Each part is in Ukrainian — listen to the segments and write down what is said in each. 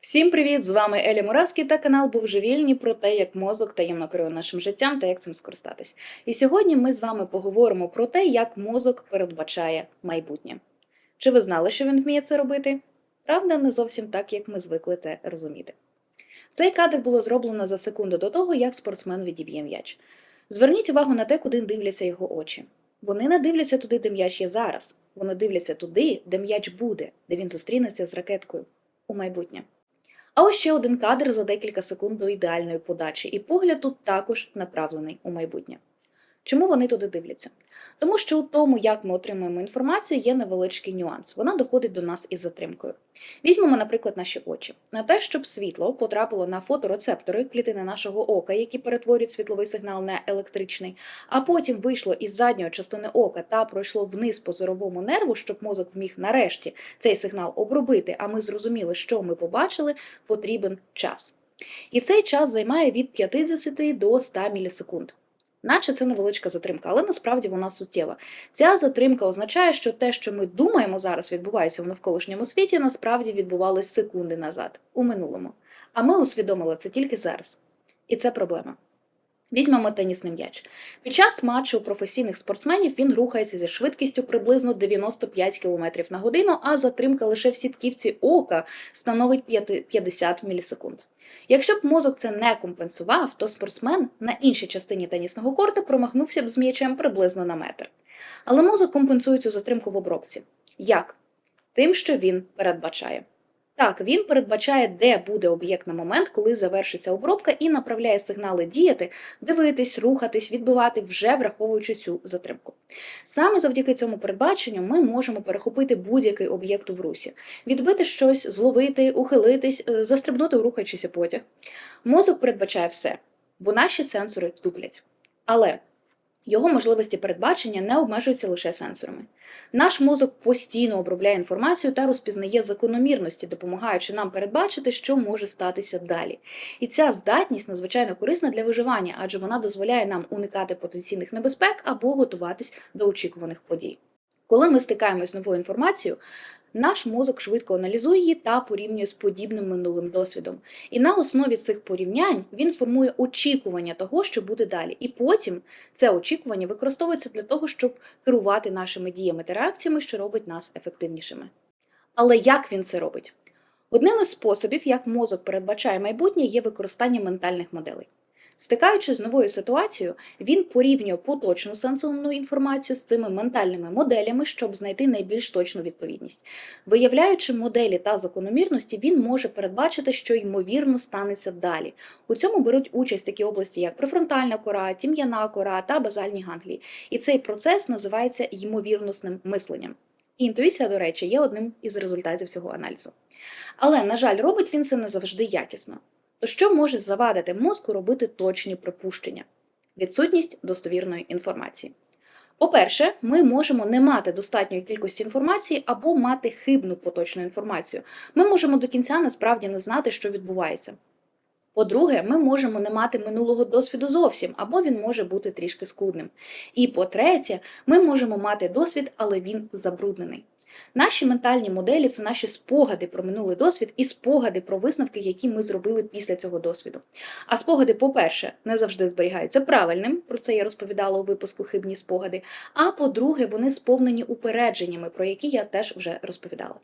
Всім привіт! З вами Еля Муравський та канал Божевільні про те, як мозок таємно керує нашим життям та як цим скористатись. І сьогодні ми з вами поговоримо про те, як мозок передбачає майбутнє. Чи ви знали, що він вміє це робити? Правда, не зовсім так, як ми звикли те розуміти. Цей кадр було зроблено за секунду до того, як спортсмен відіб'є м'яч. Зверніть увагу на те, куди дивляться його очі. Вони не дивляться туди, де м'яч є зараз. Вони дивляться туди, де м'яч буде, де він зустрінеться з ракеткою у майбутнє. А ось ще один кадр за декілька секунд до ідеальної подачі, і погляд тут також направлений у майбутнє. Чому вони туди дивляться? Тому що у тому, як ми отримуємо інформацію, є невеличкий нюанс. Вона доходить до нас із затримкою. Візьмемо, наприклад, наші очі. На те, щоб світло потрапило на фоторецептори клітини нашого ока, які перетворюють світловий сигнал на електричний, а потім вийшло із задньої частини ока та пройшло вниз по зоровому нерву, щоб мозок вміг нарешті цей сигнал обробити, а ми зрозуміли, що ми побачили, потрібен час. І цей час займає від 50 до 100 мілісекунд. Наче це невеличка затримка, але насправді вона суттєва. Ця затримка означає, що те, що ми думаємо зараз відбувається в навколишньому світі, насправді відбувалось секунди назад, у минулому. А ми усвідомили це тільки зараз. І це проблема. Візьмемо тенісний м'яч. Під час матчу професійних спортсменів він рухається зі швидкістю приблизно 95 км на годину, а затримка лише в сітківці ока становить 50 мілісекунд. Якщо б мозок це не компенсував, то спортсмен на іншій частині тенісного корта промахнувся б з м'ячем приблизно на метр. Але мозок компенсує цю затримку в обробці. Як? Тим, що він передбачає. Так, він передбачає, де буде об'єкт на момент, коли завершиться обробка, і направляє сигнали діяти, дивитись, рухатись, відбивати, вже враховуючи цю затримку. Саме завдяки цьому передбаченню ми можемо перехопити будь-який об'єкт в русі, відбити щось, зловити, ухилитись, е, застрибнути у рухаючийся потяг. Мозок передбачає все, бо наші сенсори туплять. Але його можливості передбачення не обмежуються лише сенсорами. Наш мозок постійно обробляє інформацію та розпізнає закономірності, допомагаючи нам передбачити, що може статися далі. І ця здатність надзвичайно корисна для виживання, адже вона дозволяє нам уникати потенційних небезпек або готуватись до очікуваних подій. Коли ми стикаємось з новою інформацією, наш мозок швидко аналізує її та порівнює з подібним минулим досвідом. І на основі цих порівнянь він формує очікування того, що буде далі. І потім це очікування використовується для того, щоб керувати нашими діями та реакціями, що робить нас ефективнішими. Але як він це робить? Одним із способів, як мозок передбачає майбутнє, є використання ментальних моделей. Стикаючись з новою ситуацією, він порівнює поточну сенсовну інформацію з цими ментальними моделями, щоб знайти найбільш точну відповідність. Виявляючи моделі та закономірності, він може передбачити, що ймовірно станеться далі. У цьому беруть участь такі області, як префронтальна кора, тім'яна кора та базальні ганглії. І цей процес називається ймовірносним мисленням. І інтуїція, до речі, є одним із результатів цього аналізу. Але, на жаль, робить він це не завжди якісно. То що може завадити мозку робити точні припущення? Відсутність достовірної інформації. По-перше, ми можемо не мати достатньої кількості інформації або мати хибну поточну інформацію. Ми можемо до кінця насправді не знати, що відбувається. По-друге, ми можемо не мати минулого досвіду зовсім, або він може бути трішки скудним. І по-третє, ми можемо мати досвід, але він забруднений. Наші ментальні моделі це наші спогади про минулий досвід і спогади про висновки, які ми зробили після цього досвіду. А спогади, по-перше, не завжди зберігаються правильним, про це я розповідала у випуску хибні спогади. А по-друге, вони сповнені упередженнями, про які я теж вже розповідала.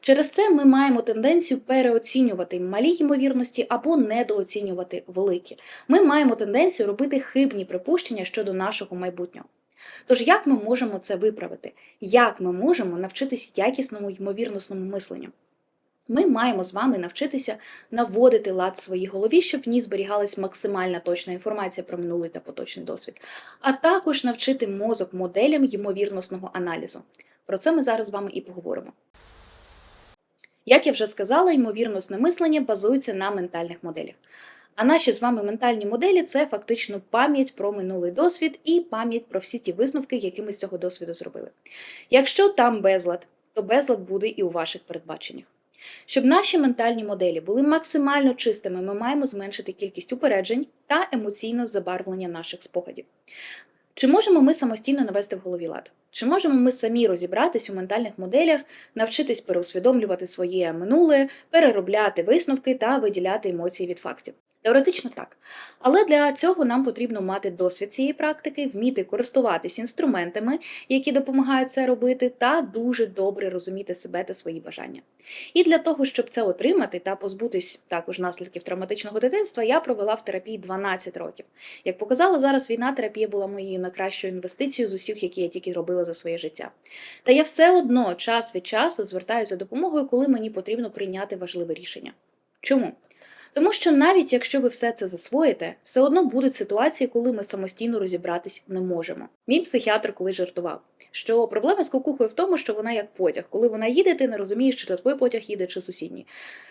Через це ми маємо тенденцію переоцінювати малі ймовірності або недооцінювати великі. Ми маємо тенденцію робити хибні припущення щодо нашого майбутнього. Тож як ми можемо це виправити? Як ми можемо навчитись якісному ймовірносному мисленню? Ми маємо з вами навчитися наводити лад в своїй голові, щоб в ній зберігалась максимальна точна інформація про минулий та поточний досвід, а також навчити мозок моделям ймовірносного аналізу. Про це ми зараз з вами і поговоримо. Як я вже сказала, ймовірносне мислення базується на ментальних моделях. А наші з вами ментальні моделі це фактично пам'ять про минулий досвід і пам'ять про всі ті висновки, які ми з цього досвіду зробили. Якщо там безлад, то безлад буде і у ваших передбаченнях. Щоб наші ментальні моделі були максимально чистими, ми маємо зменшити кількість упереджень та емоційного забарвлення наших спогадів. Чи можемо ми самостійно навести в голові лад? Чи можемо ми самі розібратись у ментальних моделях, навчитись переусвідомлювати своє минуле, переробляти висновки та виділяти емоції від фактів? Теоретично так. Але для цього нам потрібно мати досвід цієї практики, вміти користуватись інструментами, які допомагають це робити, та дуже добре розуміти себе та свої бажання. І для того, щоб це отримати та позбутись також наслідків травматичного дитинства, я провела в терапії 12 років. Як показала зараз війна, терапія була моєю найкращою інвестицією з усіх, які я тільки робила за своє життя. Та я все одно час від часу звертаюся за допомогою, коли мені потрібно прийняти важливе рішення. Чому? Тому що навіть якщо ви все це засвоїте, все одно будуть ситуації, коли ми самостійно розібратись не можемо. Мій психіатр колись жартував, що проблема з кукухою в тому, що вона як потяг. Коли вона їде, ти не розумієш, чи це твій потяг їде, чи сусідній.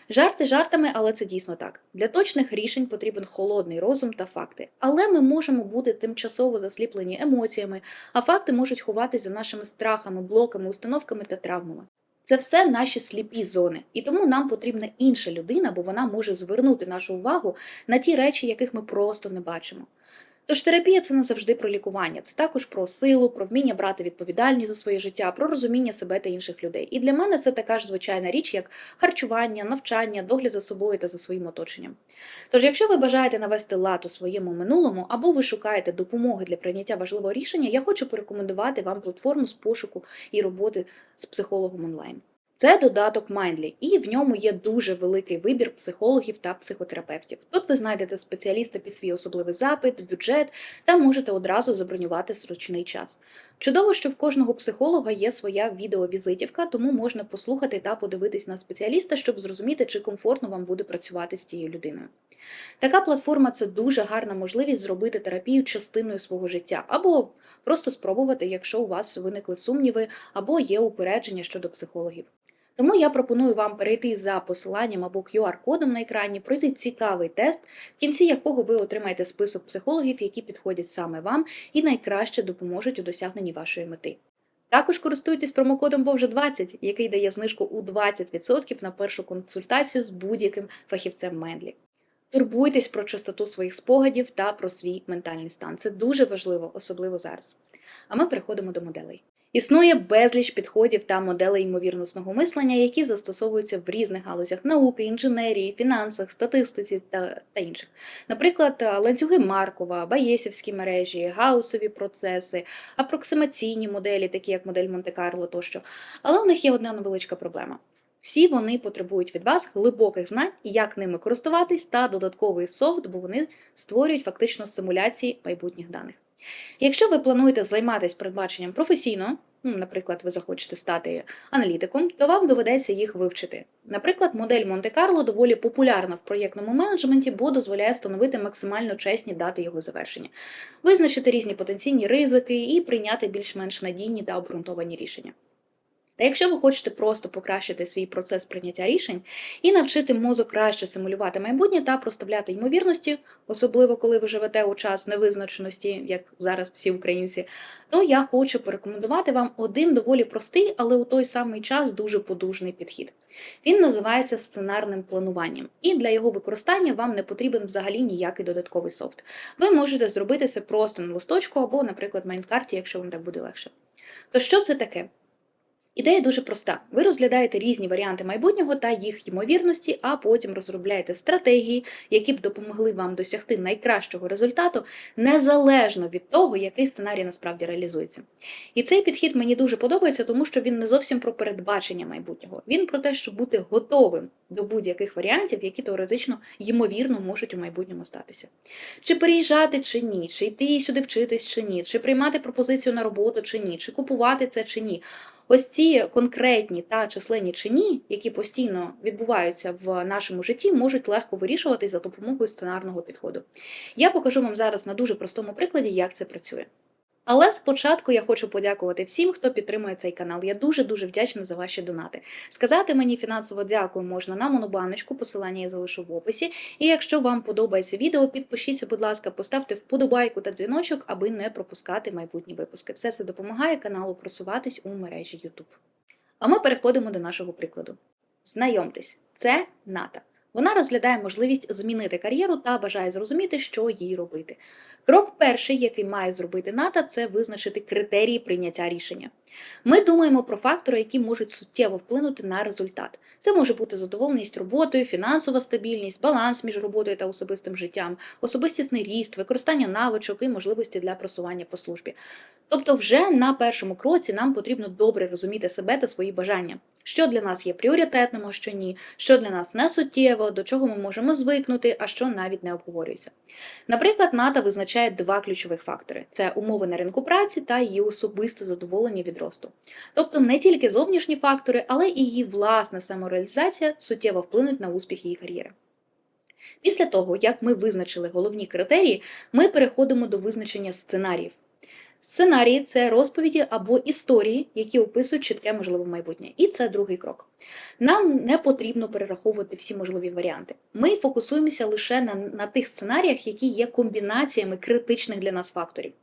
Жарти жартами, але це дійсно так. Для точних рішень потрібен холодний розум та факти. Але ми можемо бути тимчасово засліплені емоціями, а факти можуть ховатися за нашими страхами, блоками, установками та травмами. Це все наші сліпі зони, і тому нам потрібна інша людина, бо вона може звернути нашу увагу на ті речі, яких ми просто не бачимо. Тож терапія це не завжди про лікування, це також про силу, про вміння брати відповідальність за своє життя, про розуміння себе та інших людей. І для мене це така ж звичайна річ, як харчування, навчання, догляд за собою та за своїм оточенням. Тож, якщо ви бажаєте навести лад у своєму минулому або ви шукаєте допомоги для прийняття важливого рішення, я хочу порекомендувати вам платформу з пошуку і роботи з психологом онлайн. Це додаток Mindly, і в ньому є дуже великий вибір психологів та психотерапевтів. Тут ви знайдете спеціаліста під свій особливий запит, бюджет та можете одразу забронювати зручний час. Чудово, що в кожного психолога є своя відеовізитівка, тому можна послухати та подивитись на спеціаліста, щоб зрозуміти, чи комфортно вам буде працювати з цією людиною. Така платформа це дуже гарна можливість зробити терапію частиною свого життя, або просто спробувати, якщо у вас виникли сумніви, або є упередження щодо психологів. Тому я пропоную вам перейти за посиланням або QR-кодом на екрані, пройти цікавий тест, в кінці якого ви отримаєте список психологів, які підходять саме вам і найкраще допоможуть у досягненні вашої мети. Також користуйтесь промокодом BOVJE20, який дає знижку у 20% на першу консультацію з будь-яким фахівцем Мендлі. Турбуйтесь про чистоту своїх спогадів та про свій ментальний стан. Це дуже важливо, особливо зараз. А ми переходимо до моделей. Існує безліч підходів та моделей ймовірнісного мислення, які застосовуються в різних галузях науки, інженерії, фінансах, статистиці та, та інших. Наприклад, ланцюги Маркова, Баєсівські мережі, гаусові процеси, апроксимаційні моделі, такі як модель Монте-Карло тощо. Але у них є одна невеличка проблема. Всі вони потребують від вас глибоких знань, як ними користуватись, та додатковий софт, бо вони створюють фактично симуляції майбутніх даних. Якщо ви плануєте займатися передбаченням професійно, ну, наприклад, ви захочете стати аналітиком, то вам доведеться їх вивчити. Наприклад, модель Монте-Карло доволі популярна в проєктному менеджменті, бо дозволяє встановити максимально чесні дати його завершення, визначити різні потенційні ризики і прийняти більш-менш надійні та обґрунтовані рішення. Та якщо ви хочете просто покращити свій процес прийняття рішень і навчити мозок краще симулювати майбутнє та проставляти ймовірності, особливо коли ви живете у час невизначеності, як зараз всі українці, то я хочу порекомендувати вам один доволі простий, але у той самий час дуже подужний підхід. Він називається сценарним плануванням, і для його використання вам не потрібен взагалі ніякий додатковий софт. Ви можете зробити це просто на листочку або, наприклад, майнкарті, якщо вам так буде легше. То що це таке? Ідея дуже проста: ви розглядаєте різні варіанти майбутнього та їх ймовірності, а потім розробляєте стратегії, які б допомогли вам досягти найкращого результату, незалежно від того, який сценарій насправді реалізується. І цей підхід мені дуже подобається, тому що він не зовсім про передбачення майбутнього. Він про те, щоб бути готовим до будь-яких варіантів, які теоретично ймовірно можуть у майбутньому статися. Чи переїжджати, чи ні, чи йти сюди вчитись, чи ні, чи приймати пропозицію на роботу, чи ні, чи купувати це, чи ні. Ось ці конкретні та численні чині, які постійно відбуваються в нашому житті, можуть легко вирішуватись за допомогою сценарного підходу. Я покажу вам зараз на дуже простому прикладі, як це працює. Але спочатку я хочу подякувати всім, хто підтримує цей канал. Я дуже-дуже вдячна за ваші донати. Сказати мені фінансово дякую можна на монобаночку, посилання я залишу в описі. І якщо вам подобається відео, підпишіться, будь ласка, поставте вподобайку та дзвіночок, аби не пропускати майбутні випуски. Все це допомагає каналу просуватись у мережі YouTube. А ми переходимо до нашого прикладу. Знайомтесь, це Ната. Вона розглядає можливість змінити кар'єру та бажає зрозуміти, що їй робити. Крок перший, який має зробити НАТО, це визначити критерії прийняття рішення. Ми думаємо про фактори, які можуть суттєво вплинути на результат. Це може бути задоволеність роботою, фінансова стабільність, баланс між роботою та особистим життям, особистісний ріст, використання навичок і можливості для просування по службі. Тобто, вже на першому кроці нам потрібно добре розуміти себе та свої бажання, що для нас є пріоритетним, а що ні, що для нас не суттєво, до чого ми можемо звикнути, а що навіть не обговорюється. Наприклад, НАТО визначає два ключових фактори: це умови на ринку праці та її особисте задоволення від росту. Тобто не тільки зовнішні фактори, але і її власна самореалізація суттєво вплинуть на успіх її кар'єри. Після того, як ми визначили головні критерії, ми переходимо до визначення сценаріїв. Сценарії це розповіді або історії, які описують чітке можливе майбутнє. І це другий крок. Нам не потрібно перераховувати всі можливі варіанти. Ми фокусуємося лише на, на тих сценаріях, які є комбінаціями критичних для нас факторів.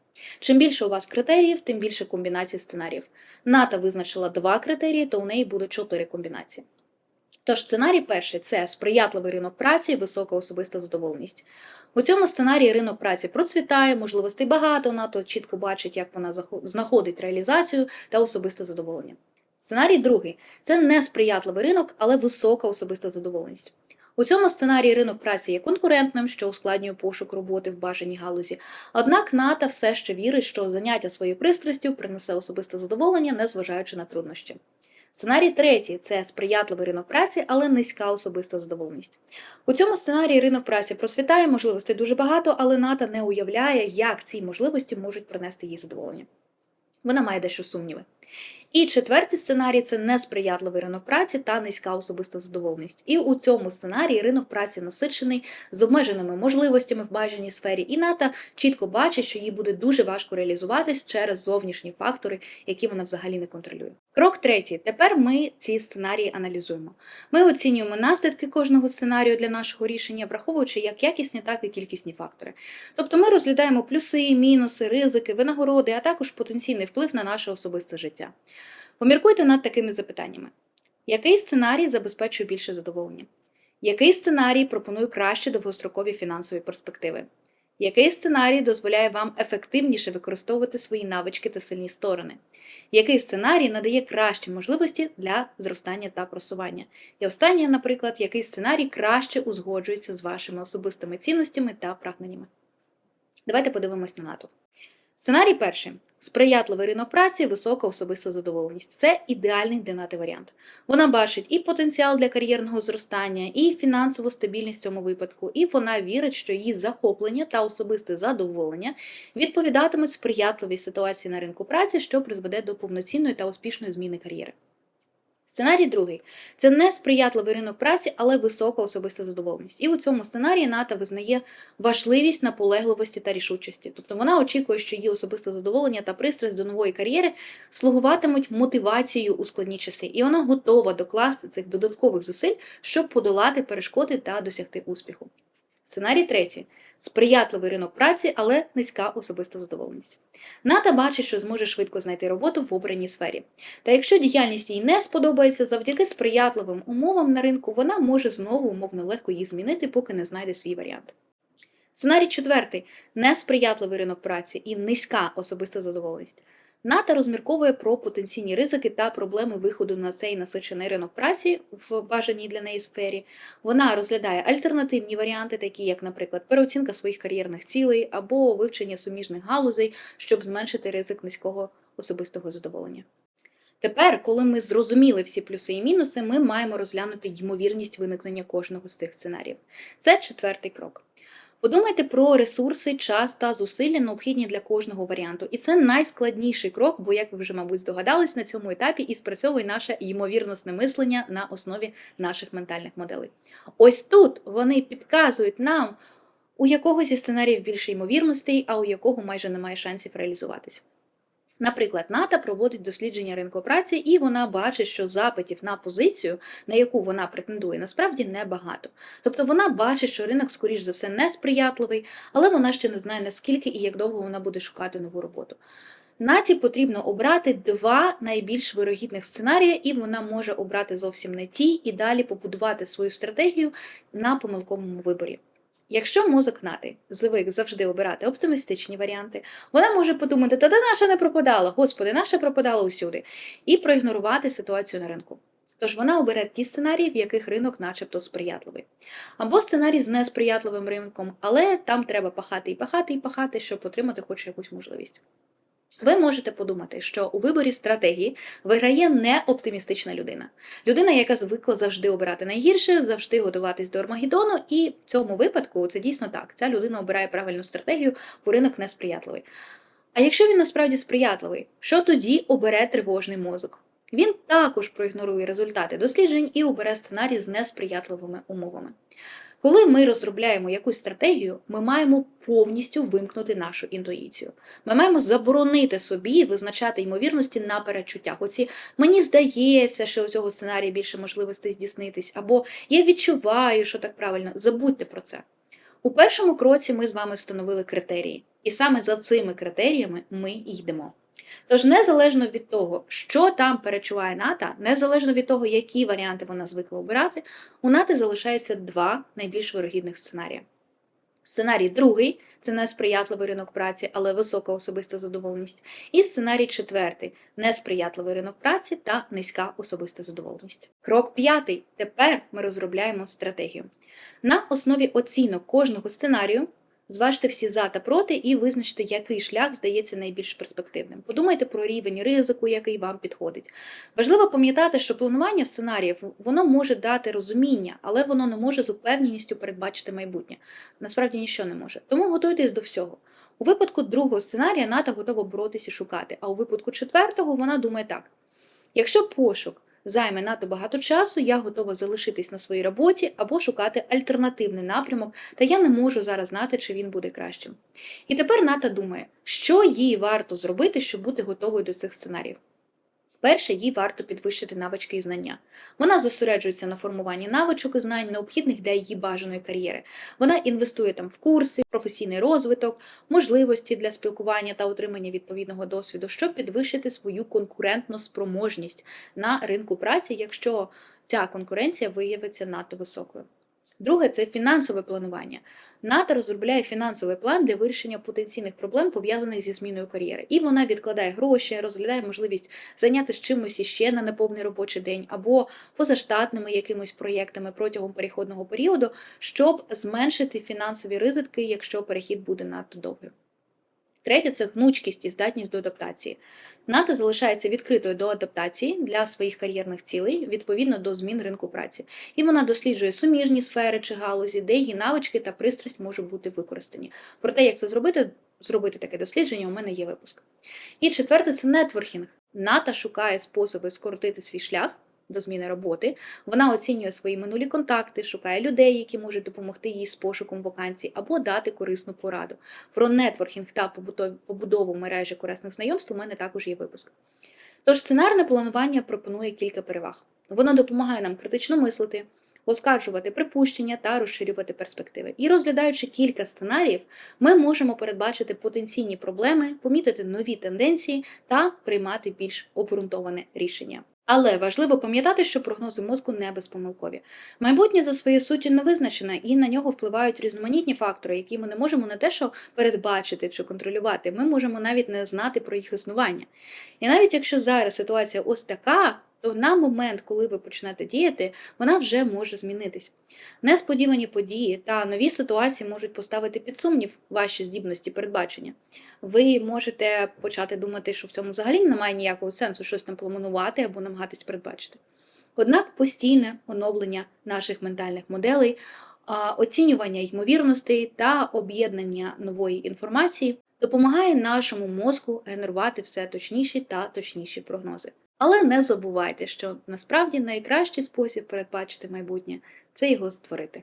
Чим більше у вас критеріїв, тим більше комбінацій сценаріїв. НАТО визначила два критерії, то у неї буде чотири комбінації. Тож сценарій перший це сприятливий ринок праці, висока особиста задоволеність. У цьому сценарії ринок праці процвітає, можливостей багато, НАТО чітко бачить, як вона знаходить реалізацію та особисте задоволення. Сценарій другий це несприятливий ринок, але висока особиста задоволеність. У цьому сценарії ринок праці є конкурентним, що ускладнює пошук роботи в бажаній галузі. Однак НАТО все ще вірить, що заняття своєю пристрастю принесе особисте задоволення, незважаючи на труднощі. Сценарій третій це сприятливий ринок праці, але низька особиста задоволеність. У цьому сценарії ринок праці процвітає, можливостей дуже багато, але НАТО не уявляє, як ці можливості можуть принести їй задоволення. Вона має дещо сумніви. І четвертий сценарій це несприятливий ринок праці та низька особиста задоволеність. І у цьому сценарії ринок праці насичений з обмеженими можливостями в бажаній сфері, і НАТО чітко бачить, що їй буде дуже важко реалізуватись через зовнішні фактори, які вона взагалі не контролює. Крок третій. Тепер ми ці сценарії аналізуємо. Ми оцінюємо наслідки кожного сценарію для нашого рішення, враховуючи як якісні, так і кількісні фактори. Тобто ми розглядаємо плюси, мінуси, ризики, винагороди, а також потенційний вплив на наше особисте життя. Поміркуйте над такими запитаннями: який сценарій забезпечує більше задоволення? Який сценарій пропонує кращі довгострокові фінансові перспективи? Який сценарій дозволяє вам ефективніше використовувати свої навички та сильні сторони? Який сценарій надає кращі можливості для зростання та просування? І останнє, наприклад, який сценарій краще узгоджується з вашими особистими цінностями та прагненнями? Давайте подивимось на НАТО. Сценарій перший сприятливий ринок праці, висока особиста задоволеність. Це ідеальний для нати варіант. Вона бачить і потенціал для кар'єрного зростання, і фінансову стабільність в цьому випадку, і вона вірить, що її захоплення та особисте задоволення відповідатимуть сприятливій ситуації на ринку праці, що призведе до повноцінної та успішної зміни кар'єри. Сценарій другий це не сприятливий ринок праці, але висока особиста задоволеність. І у цьому сценарії НАТО визнає важливість наполегливості та рішучості. Тобто вона очікує, що її особисте задоволення та пристрасть до нової кар'єри слугуватимуть мотивацією у складні часи, і вона готова докласти цих додаткових зусиль, щоб подолати перешкоди та досягти успіху. Сценарій третій сприятливий ринок праці, але низька особиста задоволеність. Ната бачить, що зможе швидко знайти роботу в обраній сфері. Та якщо діяльність їй не сподобається, завдяки сприятливим умовам на ринку вона може знову умовно легко її змінити, поки не знайде свій варіант. Сценарій четвертий несприятливий ринок праці і низька особиста задоволеність. НАТО розмірковує про потенційні ризики та проблеми виходу на цей насичений ринок праці в бажаній для неї сфері. Вона розглядає альтернативні варіанти, такі як, наприклад, переоцінка своїх кар'єрних цілей або вивчення суміжних галузей, щоб зменшити ризик низького особистого задоволення. Тепер, коли ми зрозуміли всі плюси і мінуси, ми маємо розглянути ймовірність виникнення кожного з цих сценаріїв. Це четвертий крок. Подумайте про ресурси, час та зусилля, необхідні для кожного варіанту. І це найскладніший крок, бо, як ви вже, мабуть, здогадались, на цьому етапі і спрацьовує наше ймовірностне мислення на основі наших ментальних моделей. Ось тут вони підказують нам, у якого зі сценаріїв більше ймовірностей, а у якого майже немає шансів реалізуватись. Наприклад, НАТО проводить дослідження ринку праці, і вона бачить, що запитів на позицію, на яку вона претендує, насправді небагато. Тобто вона бачить, що ринок, скоріш за все, несприятливий, але вона ще не знає, наскільки і як довго вона буде шукати нову роботу. Наті потрібно обрати два найбільш вирогідних сценарії, і вона може обрати зовсім не ті і далі побудувати свою стратегію на помилковому виборі. Якщо мозок нати звик завжди обирати оптимістичні варіанти, вона може подумати, та да наша не пропадала, господи, наша пропадала усюди, і проігнорувати ситуацію на ринку. Тож вона обере ті сценарії, в яких ринок начебто сприятливий. Або сценарій з несприятливим ринком, але там треба пахати і пахати і пахати, щоб отримати хоч якусь можливість. Ви можете подумати, що у виборі стратегії виграє не оптимістична людина. Людина, яка звикла завжди обирати найгірше, завжди готуватись до Армагеддону, і в цьому випадку це дійсно так. Ця людина обирає правильну стратегію, бо ринок несприятливий. А якщо він насправді сприятливий, що тоді обере тривожний мозок? Він також проігнорує результати досліджень і обере сценарій з несприятливими умовами. Коли ми розробляємо якусь стратегію, ми маємо повністю вимкнути нашу інтуїцію. Ми маємо заборонити собі визначати ймовірності на передчуттях. Оці мені здається, що у цього сценарію більше можливостей здійснитись, або я відчуваю, що так правильно. Забудьте про це. У першому кроці ми з вами встановили критерії, і саме за цими критеріями ми йдемо. Тож, незалежно від того, що там перечуває ната, незалежно від того, які варіанти вона звикла обирати, у нати залишається два найбільш вирогідних сценарії. Сценарій другий це несприятливий ринок праці, але висока особиста задоволеність. І сценарій четвертий несприятливий ринок праці та низька особиста задоволеність. Крок п'ятий. Тепер ми розробляємо стратегію. На основі оцінок кожного сценарію Зважте всі за та проти і визначте, який шлях здається найбільш перспективним. Подумайте про рівень ризику, який вам підходить. Важливо пам'ятати, що планування сценаріїв воно може дати розуміння, але воно не може з упевненістю передбачити майбутнє. Насправді нічого не може. Тому готуйтесь до всього. У випадку другого сценарія НАТО готова боротися і шукати, а у випадку четвертого вона думає так: якщо пошук займе надто багато часу, я готова залишитись на своїй роботі або шукати альтернативний напрямок, та я не можу зараз знати, чи він буде кращим. І тепер Ната думає, що їй варто зробити, щоб бути готовою до цих сценаріїв. Перше, їй варто підвищити навички і знання. Вона зосереджується на формуванні навичок і знань, необхідних для її бажаної кар'єри. Вона інвестує там в курси, професійний розвиток, можливості для спілкування та отримання відповідного досвіду, щоб підвищити свою конкурентну спроможність на ринку праці, якщо ця конкуренція виявиться надто високою. Друге це фінансове планування. НАТО розробляє фінансовий план для вирішення потенційних проблем, пов'язаних зі зміною кар'єри. І вона відкладає гроші, розглядає можливість зайнятися чимось іще на неповний робочий день або позаштатними якимись проєктами протягом переходного періоду, щоб зменшити фінансові ризики, якщо перехід буде надто довгим. Третє це гнучкість і здатність до адаптації. НАТО залишається відкритою до адаптації для своїх кар'єрних цілей відповідно до змін ринку праці, і вона досліджує суміжні сфери чи галузі, де її навички та пристрасть можуть бути використані. Про те, як це зробити, зробити таке дослідження, у мене є випуск. І четверте це нетворкінг. НАТО шукає способи скоротити свій шлях до зміни роботи. Вона оцінює свої минулі контакти, шукає людей, які можуть допомогти їй з пошуком вакансій або дати корисну пораду. Про нетворкінг та побудову мережі корисних знайомств у мене також є випуск. Тож сценарне планування пропонує кілька переваг. Воно допомагає нам критично мислити, оскаржувати припущення та розширювати перспективи. І розглядаючи кілька сценаріїв, ми можемо передбачити потенційні проблеми, помітити нові тенденції та приймати більш обґрунтоване рішення. Але важливо пам'ятати, що прогнози мозку не безпомилкові. Майбутнє за своєю суттю не визначене, і на нього впливають різноманітні фактори, які ми не можемо не те, що передбачити чи контролювати, ми можемо навіть не знати про їх існування. І навіть якщо зараз ситуація ось така, то на момент, коли ви почнете діяти, вона вже може змінитись. Несподівані події та нові ситуації можуть поставити під сумнів ваші здібності передбачення. Ви можете почати думати, що в цьому взагалі немає ніякого сенсу щось там планувати або намагатись передбачити. Однак постійне оновлення наших ментальних моделей, оцінювання ймовірностей та об'єднання нової інформації допомагає нашому мозку генерувати все точніші та точніші прогнози. Але не забувайте, що насправді найкращий спосіб передбачити майбутнє це його створити.